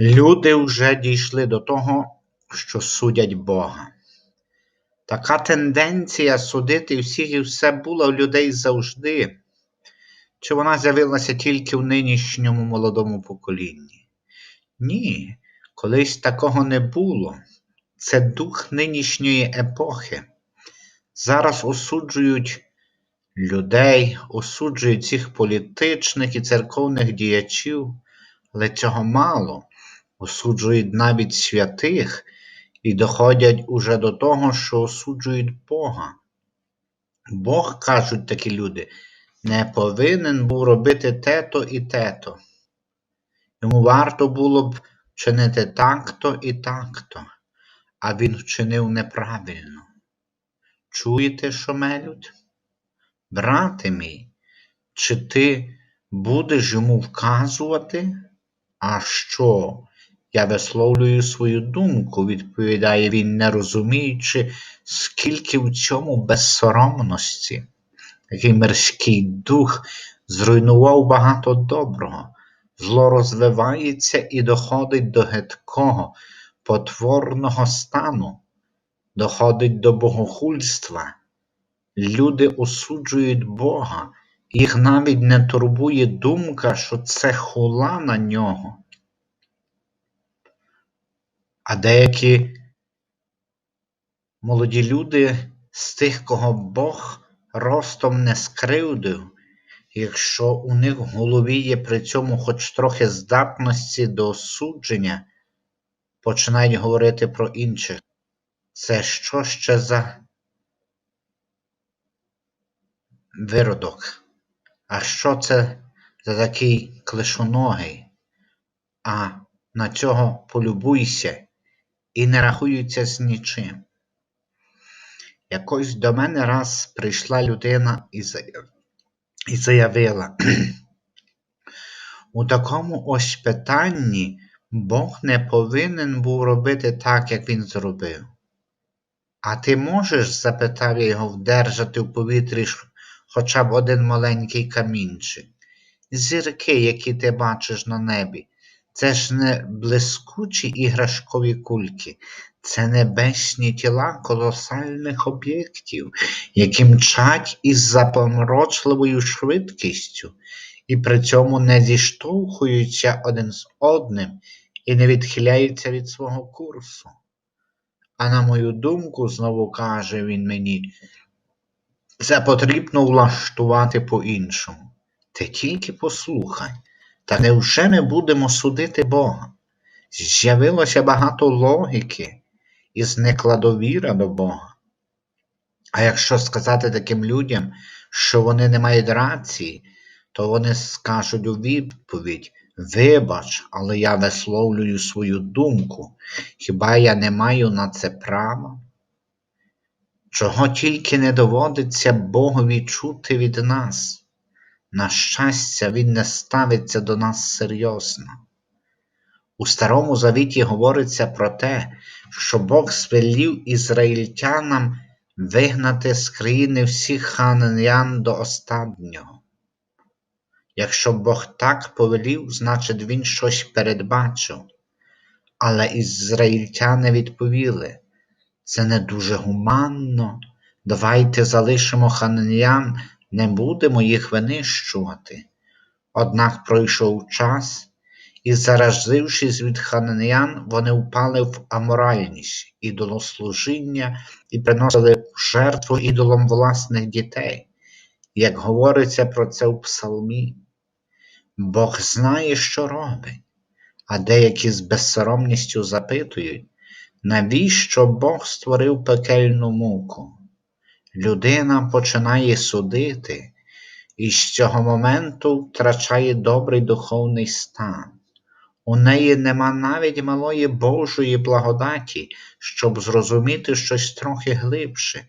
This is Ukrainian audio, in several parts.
Люди вже дійшли до того, що судять Бога. Така тенденція судити всіх і все була у людей завжди, чи вона з'явилася тільки в нинішньому молодому поколінні? Ні, колись такого не було. Це дух нинішньої епохи. Зараз осуджують людей, осуджують цих політичних і церковних діячів, але цього мало. Осуджують навіть святих і доходять уже до того, що осуджують Бога. Бог, кажуть такі люди, не повинен був робити те-то і те-то. Йому варто було б чинити так-то і так-то, а він вчинив неправильно. Чуєте, що мелють? Брате мій, чи ти будеш йому вказувати? А що? Я висловлюю свою думку, відповідає він, не розуміючи, скільки в цьому безсоромності, який мирський дух зруйнував багато доброго, зло розвивається і доходить до гидкого, потворного стану, доходить до богохульства. Люди осуджують Бога, їх навіть не турбує думка, що це хула на нього. А деякі молоді люди з тих, кого Бог ростом не скривдив, якщо у них в голові є при цьому хоч трохи здатності до осудження, починають говорити про інших. Це що ще за виродок? А що це за такий клишоногий? А на цього полюбуйся і не рахуються з нічим. Якось до мене раз прийшла людина і заявила, у такому ось питанні Бог не повинен був робити так, як він зробив. А ти можеш, запитав я його, вдержати в повітрі хоча б один маленький камінчик? Зірки, які ти бачиш на небі, це ж не блискучі іграшкові кульки, це небесні тіла колосальних об'єктів, які мчать із запоморочливою швидкістю і при цьому не зіштовхуються один з одним і не відхиляються від свого курсу. А на мою думку, знову каже він мені, це потрібно влаштувати по-іншому. Ти тільки послухай. Та невже ми будемо судити Бога? З'явилося багато логіки і зникла довіра до Бога. А якщо сказати таким людям, що вони не мають рації, то вони скажуть у відповідь Вибач, але я висловлюю свою думку, хіба я не маю на це права? Чого тільки не доводиться Богові чути від нас? На щастя, він не ставиться до нас серйозно. У Старому Завіті говориться про те, що Бог звелів ізраїльтянам вигнати з країни всіх ханан'ян до останнього. Якщо Бог так повелів, значить Він щось передбачив. Але ізраїльтяни відповіли, це не дуже гуманно, давайте залишимо ханан'ян не будемо їх винищувати. Однак пройшов час, і, заразившись від хананеян, вони впали в аморальність, ідолослужіння і приносили жертву ідолам власних дітей, як говориться про це в псалмі. Бог знає, що робить, а деякі з безсоромністю запитують, навіщо Бог створив пекельну муку? Людина починає судити і з цього моменту втрачає добрий духовний стан. У неї нема навіть малої Божої благодаті, щоб зрозуміти щось трохи глибше,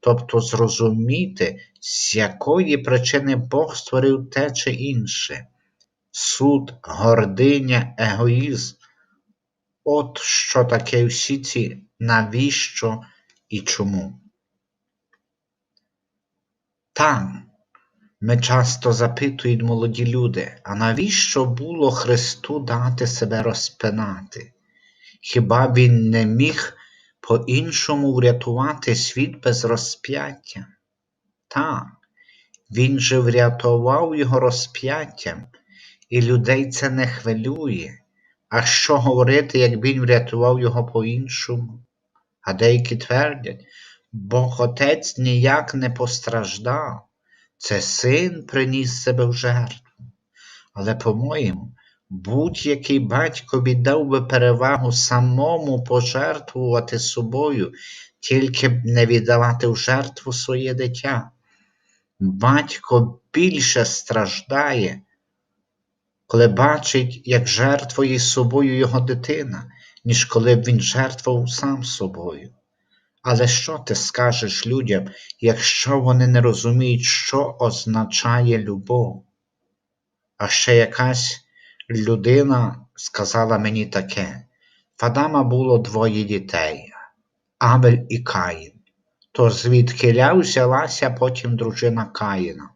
тобто зрозуміти, з якої причини Бог створив те чи інше. Суд, гординя, егоїзм. От що таке всі ці навіщо і чому. Там, Ми часто запитують молоді люди, а навіщо було Христу дати себе розпинати? Хіба він не міг по-іншому врятувати світ без розп'яття? Так, він же врятував його розп'яттям, і людей це не хвилює. А що говорити, як він врятував його по-іншому? А деякі твердять, Бог Отець ніяк не постраждав, це син приніс себе в жертву. Але, по-моєму, будь-який батько віддав би перевагу самому пожертвувати собою, тільки б не віддавати в жертву своє дитя. Батько більше страждає, коли бачить, як жертвує собою його дитина, ніж коли б він жертвував сам собою. Але що ти скажеш людям, якщо вони не розуміють, що означає любов? А ще якась людина сказала мені таке: в Адама було двоє дітей Абель і Каїн. То звідкиля взялася потім дружина Каїна.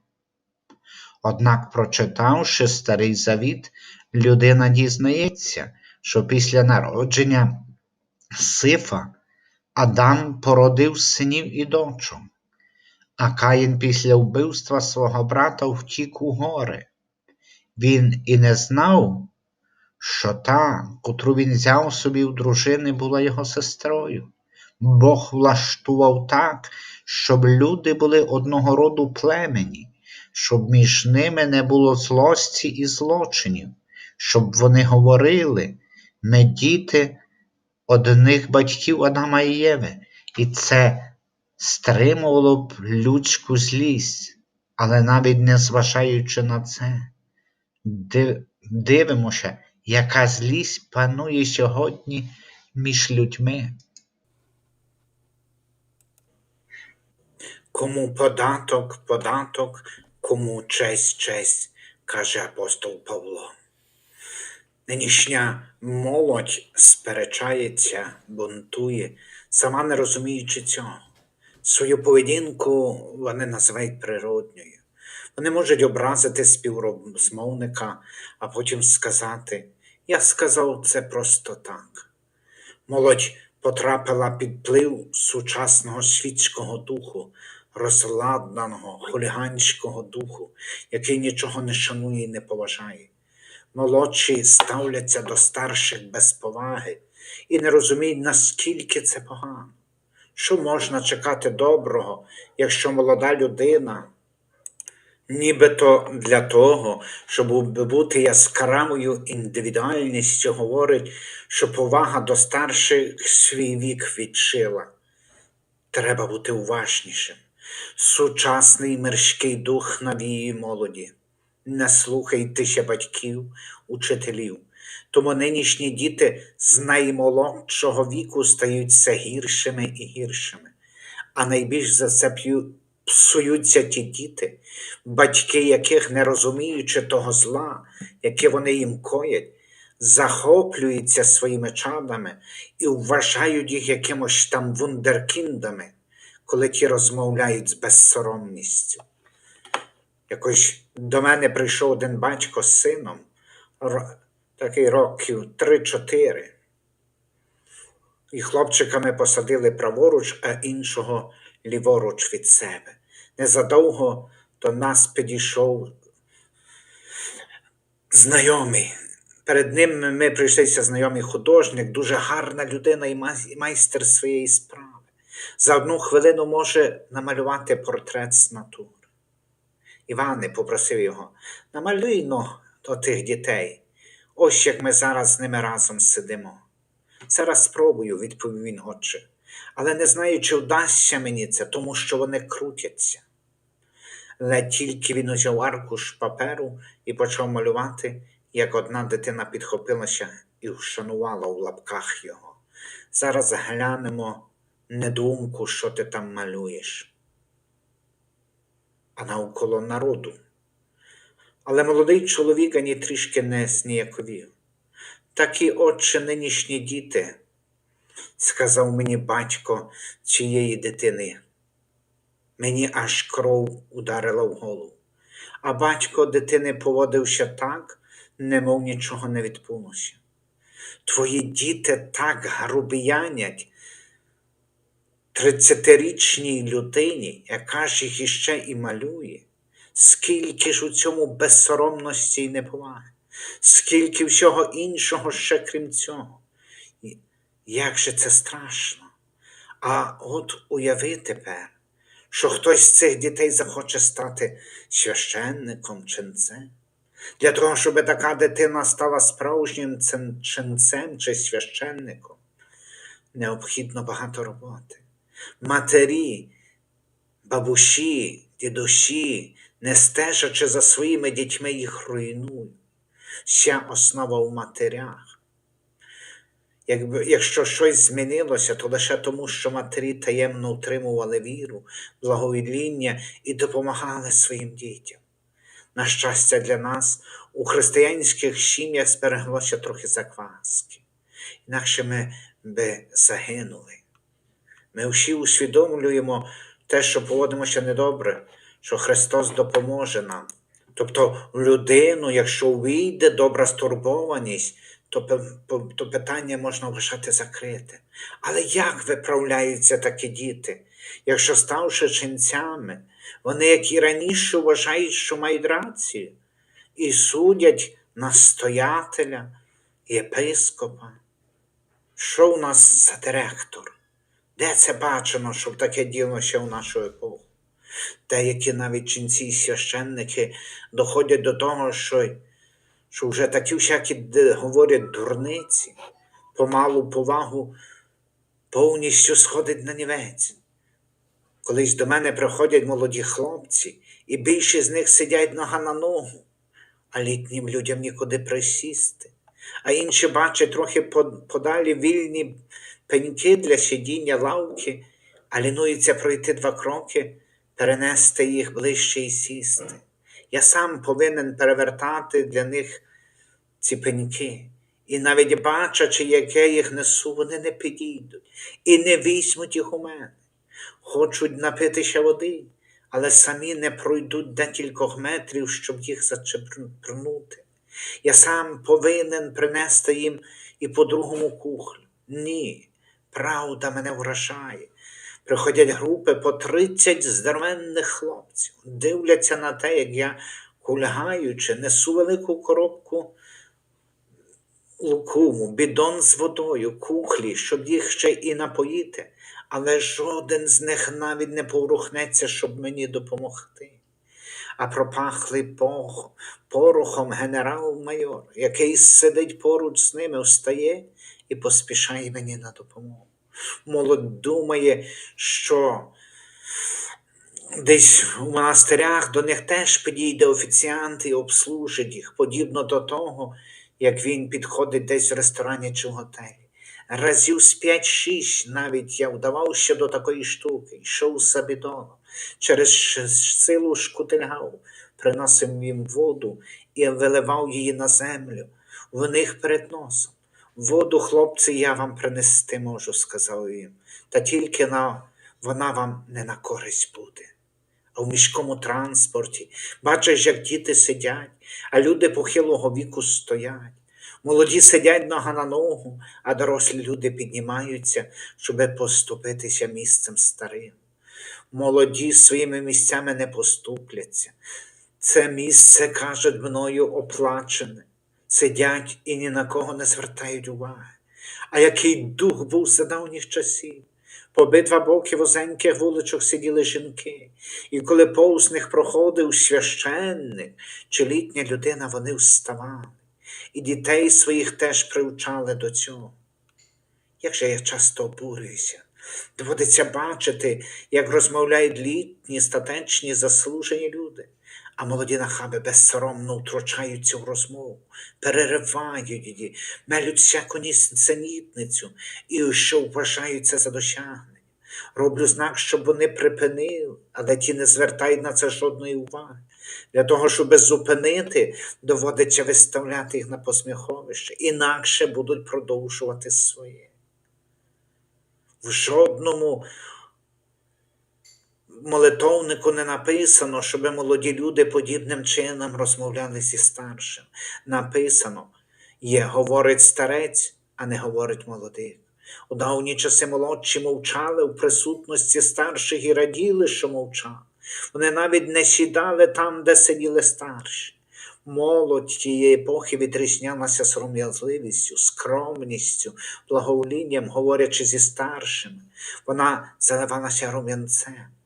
Однак, прочитавши старий завіт, людина дізнається, що після народження Сифа Адам породив синів і дочок, а Каїн після вбивства свого брата втік у гори. Він і не знав, що та, котру він взяв собі в дружини, була його сестрою. Бог влаштував так, щоб люди були одного роду племені, щоб між ними не було злості і злочинів, щоб вони говорили, ми діти одних батьків Адама і Єви, і це стримувало б людську злість, але навіть не зважаючи на це, дивимося, яка злість панує сьогодні між людьми. Кому податок, податок, кому честь, честь, каже апостол Павло. Нинішня молодь сперечається, бунтує, сама не розуміючи цього. Свою поведінку вони називають природньою. Вони можуть образити співрозмовника, а потім сказати: Я сказав це просто так. Молодь потрапила під вплив сучасного світського духу, розладнаного, хуліганського духу, який нічого не шанує і не поважає. Молодші ставляться до старших без поваги і не розуміють, наскільки це погано. Що можна чекати доброго, якщо молода людина, нібито для того, щоб бути яскравою індивідуальністю, говорить, що повага до старших свій вік відшила. Треба бути уважнішим. Сучасний мирський дух навіює молоді. Не слухайтеся батьків, учителів. Тому нинішні діти з наймолодшого віку стають все гіршими і гіршими. А найбільш за це псуються ті діти, батьки яких, не розуміючи того зла, яке вони їм коять, захоплюються своїми чадами і вважають їх якимось там вундеркіндами, коли ті розмовляють з безсоромністю. Якось до мене прийшов один батько з сином, такий років 3-4. І хлопчиками посадили праворуч, а іншого ліворуч від себе. Незадовго до нас підійшов знайомий. Перед ним ми прийшлися знайомий художник, дуже гарна людина і майстер своєї справи. За одну хвилину може намалювати портрет з натури. Іване, попросив його, намалюй но до тих дітей. Ось як ми зараз з ними разом сидимо. Зараз спробую, відповів він отче, але не знаю, чи вдасться мені це, тому що вони крутяться. Але тільки він узяв аркуш паперу і почав малювати, як одна дитина підхопилася і вшанувала в лапках його. Зараз глянемо недумку, що ти там малюєш а навколо народу. Але молодий чоловік ані трішки не сніяковів. Такі отче нинішні діти, сказав мені батько цієї дитини. Мені аж кров ударила в голову. а батько дитини поводився так, немов нічого не відбулося. Твої діти так грубіянять тридцятирічній людині, яка ж їх іще і малює, скільки ж у цьому безсоромності і неповаги, скільки всього іншого ще крім цього. Як же це страшно. А от уяви тепер, що хтось з цих дітей захоче стати священником, ченцем. Для того, щоб така дитина стала справжнім ченцем чи священником, необхідно багато роботи. Матері, бабусі, дідусі, не стежачи за своїми дітьми, їх руйнують. Вся основа в матерях. Якщо щось змінилося, то лише тому, що матері таємно утримували віру, благовіління і допомагали своїм дітям. На щастя для нас, у християнських сім'ях збереглося трохи закваски, інакше ми би загинули. Ми всі усвідомлюємо те, що поводимося недобре, що Христос допоможе нам. Тобто, в людину, якщо вийде добра стурбованість, то, то питання можна вважати закрите. Але як виправляються такі діти, якщо ставши ченцями, вони, як і раніше, вважають, що мають рацію, і судять настоятеля, єпископа? Що у нас за директор? Де це бачено, щоб таке ділося в нашу епоху? Деякі навіть ченці і священники доходять до того, що, що вже такі всякі говорять дурниці, помалу повагу повністю сходить на нівець. Колись до мене приходять молоді хлопці, і більшість з них сидять нога на ногу, а літнім людям нікуди присісти. А інші бачать трохи подалі вільні пеньки для сидіння лавки, а лінуються пройти два кроки, перенести їх ближче і сісти. Я сам повинен перевертати для них ці пеньки. І навіть бачачи, яке їх несу, вони не підійдуть і не візьмуть їх у мене. Хочуть напитися води, але самі не пройдуть декількох метрів, щоб їх зачепнути. Я сам повинен принести їм і по другому кухлю. Ні, правда мене вражає. Приходять групи по 30 здоровенних хлопців, дивляться на те, як я, кульгаючи, несу велику коробку лукуму, бідон з водою, кухлі, щоб їх ще і напоїти, але жоден з них навіть не поворухнеться, щоб мені допомогти. А пропахлий порохом генерал-майор, який сидить поруч з ними, встає і поспішає мені на допомогу. Молодь думає, що Десь у монастирях до них теж підійде офіціант і обслужить їх, подібно до того, як він підходить десь в ресторані чи в готелі. Разів з 5-6 навіть я вдавався до такої штуки, йшов з Сабідоном, через силу шкутильгав, приносив їм воду і виливав її на землю, в них перед носом. Воду, хлопці, я вам принести можу, сказав їм, та тільки на вона вам не на користь буде. А в міському транспорті бачиш, як діти сидять, а люди похилого віку стоять. Молоді сидять нога на ногу, а дорослі люди піднімаються, щоб поступитися місцем старим. Молоді своїми місцями не поступляться. Це місце, кажуть мною, оплачене. Сидять і ні на кого не звертають уваги. А який дух був за давніх часів. По обидва боки вузеньких вуличок сиділи жінки, і коли повз них проходив священник чи літня людина, вони вставали, і дітей своїх теж привчали до цього. Як же я часто обурююся, доводиться бачити, як розмовляють літні, статечні, заслужені люди, а молоді нахаби безсоромно втручаються в розмову, переривають її, мелють всяку нісенітницю і що вважаються за досягнення. Роблю знак, щоб вони припинили, але ті не звертають на це жодної уваги. Для того, щоб зупинити, доводиться виставляти їх на посміховище, інакше будуть продовжувати своє. В жодному молитовнику не написано, щоб молоді люди подібним чином розмовляли зі старшим. Написано є, говорить старець, а не говорить молодий. У давні часи молодші мовчали в присутності старших і раділи, що мовчали. Вони навіть не сідали там, де сиділи старші. Молодь тієї епохи відрізнялася сором'язливістю, скромністю, благоволінням, говорячи зі старшими. Вона заливалася рум'янцем.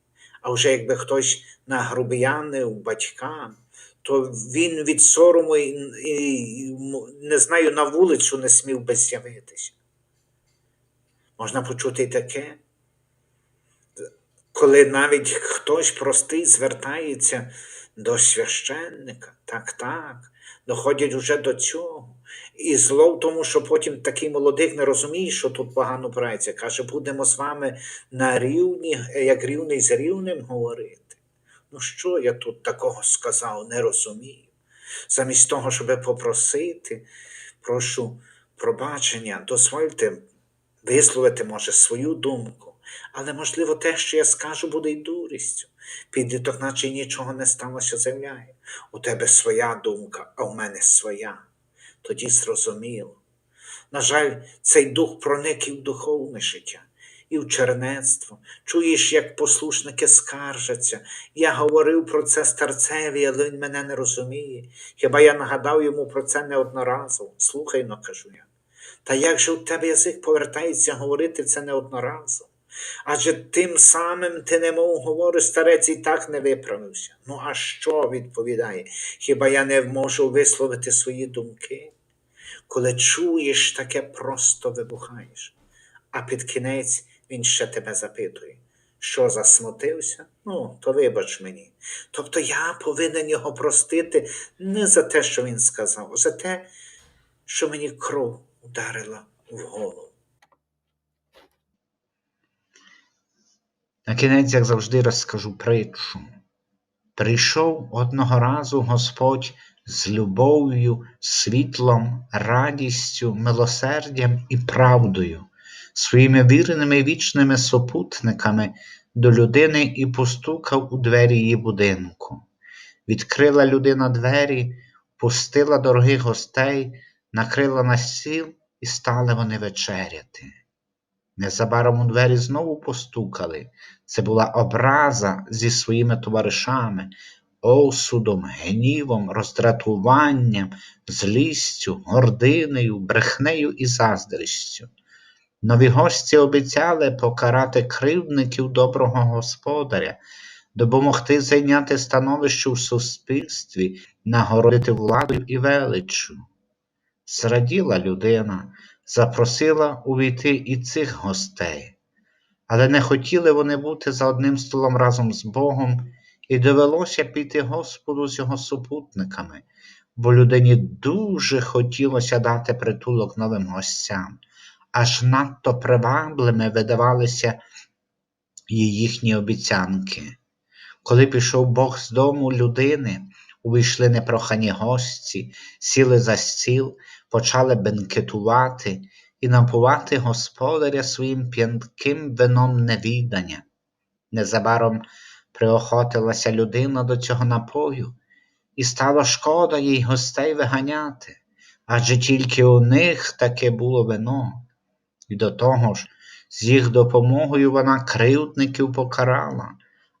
А вже якби хтось нагрубіянив батькам, то він від сорому і, і, не знаю, на вулицю не смів би з'явитися. Можна почути й таке, коли навіть хтось простий звертається до священника, так, так, доходять уже до цього. І зло в тому, що потім такий молодик не розуміє, що тут погано прається. Каже, будемо з вами на рівні, як рівний з рівним говорити. Ну що я тут такого сказав, не розумію. Замість того, щоб попросити, прошу пробачення, дозвольте висловити, може, свою думку, але, можливо, те, що я скажу, буде й дурістю. Підліток, наче нічого не сталося, заявляє. У тебе своя думка, а в мене своя. Тоді зрозуміло. На жаль, цей дух проник і в духовне життя, і в чернецтво. Чуєш, як послушники скаржаться. Я говорив про це старцеві, але він мене не розуміє. Хіба я нагадав йому про це неодноразово? Слухай но, кажу я. Та як же у тебе язик повертається говорити це неодноразово? Адже тим самим ти немов говориш, старець і так не виправився. Ну а що відповідає? Хіба я не можу висловити свої думки? Коли чуєш таке, просто вибухаєш. А під кінець він ще тебе запитує, що засмутився? Ну, то вибач мені. Тобто я повинен його простити не за те, що він сказав, а за те, що мені кров ударила в голову. На кінець, як завжди, розкажу притчу. Прийшов одного разу Господь з любов'ю, світлом, радістю, милосердям і правдою, своїми вірними вічними супутниками до людини і постукав у двері її будинку. Відкрила людина двері, пустила дорогих гостей, накрила на стіл і стали вони вечеряти. Незабаром у двері знову постукали. Це була образа зі своїми товаришами, осудом, гнівом, роздратуванням, злістю, гординею, брехнею і заздрістю. Нові гості обіцяли покарати кривдників доброго господаря, допомогти зайняти становище в суспільстві, нагородити владою і величчю. Зраділа людина, запросила увійти і цих гостей. Але не хотіли вони бути за одним столом разом з Богом, і довелося піти Господу з його супутниками, бо людині дуже хотілося дати притулок новим гостям, аж надто привабливими видавалися їхні обіцянки. Коли пішов Бог з дому людини, увійшли непрохані гості, сіли за стіл, почали бенкетувати і напувати господаря своїм п'янким вином невідання. Незабаром приохотилася людина до цього напою, і стало шкода їй гостей виганяти, адже тільки у них таке було вино, і до того ж, з їх допомогою вона кривдників покарала,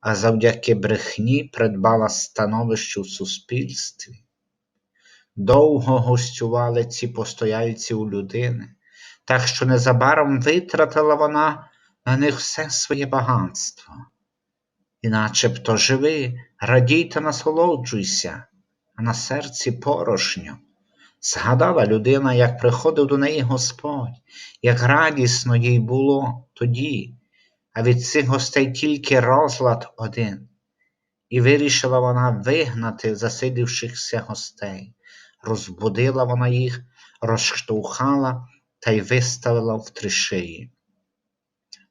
а завдяки брехні придбала становище в суспільстві. Довго гостювали ці постояльці у людини, так що незабаром витратила вона на них все своє багатство. І начебто живи, радій та насолоджуйся, а на серці порошньо. Згадала людина, як приходив до неї Господь, як радісно їй було тоді, а від цих гостей тільки розлад один. І вирішила вона вигнати засидівшихся гостей. Розбудила вона їх, розштовхала та й виставила в три шиї.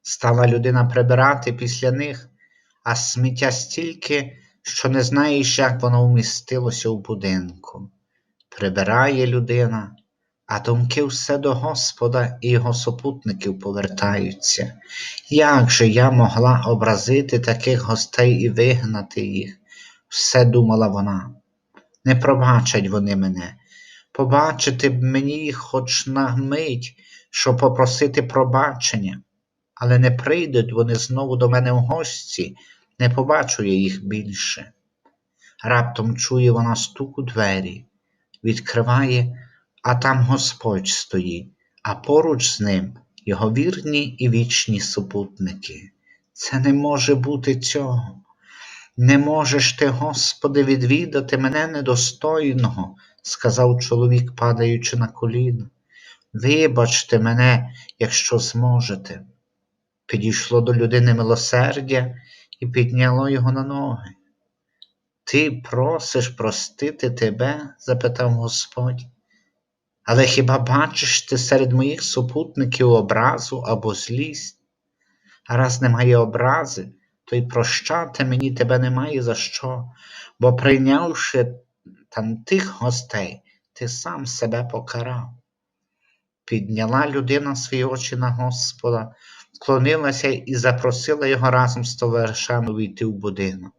Стала людина прибирати після них, а сміття стільки, що не знаєш, як воно вмістилося в будинку. Прибирає людина, а думки все до Господа і його супутників повертаються. Як же я могла образити таких гостей і вигнати їх? Все думала вона. Не пробачать вони мене. Побачити б мені хоч на мить, щоб попросити пробачення, але не прийдуть вони знову до мене в гості, не побачу я їх більше. Раптом чує вона стук у двері, відкриває, а там Господь стоїть, а поруч з ним його вірні і вічні супутники. Це не може бути цього. Не можеш ти, Господи, відвідати мене недостойного, сказав чоловік, падаючи на коліна. Вибачте мене, якщо зможете. Підійшло до людини милосердя і підняло його на ноги. Ти просиш простити тебе? запитав Господь. Але хіба бачиш ти серед моїх супутників образу або злість? А раз немає образи, то й прощати мені тебе немає за що, бо прийнявши там тих гостей, ти сам себе покарав. Підняла людина свої очі на Господа, вклонилася і запросила його разом з товаришами війти в будинок.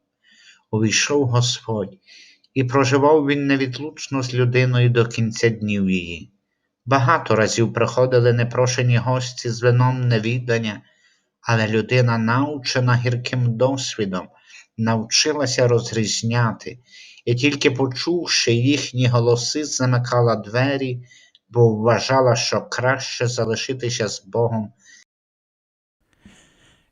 Увійшов Господь, і проживав він невідлучно з людиною до кінця днів її. Багато разів приходили непрошені гості з вином невідання, але людина, навчена гірким досвідом, навчилася розрізняти, і тільки почувши їхні голоси, замикала двері, бо вважала, що краще залишитися з Богом.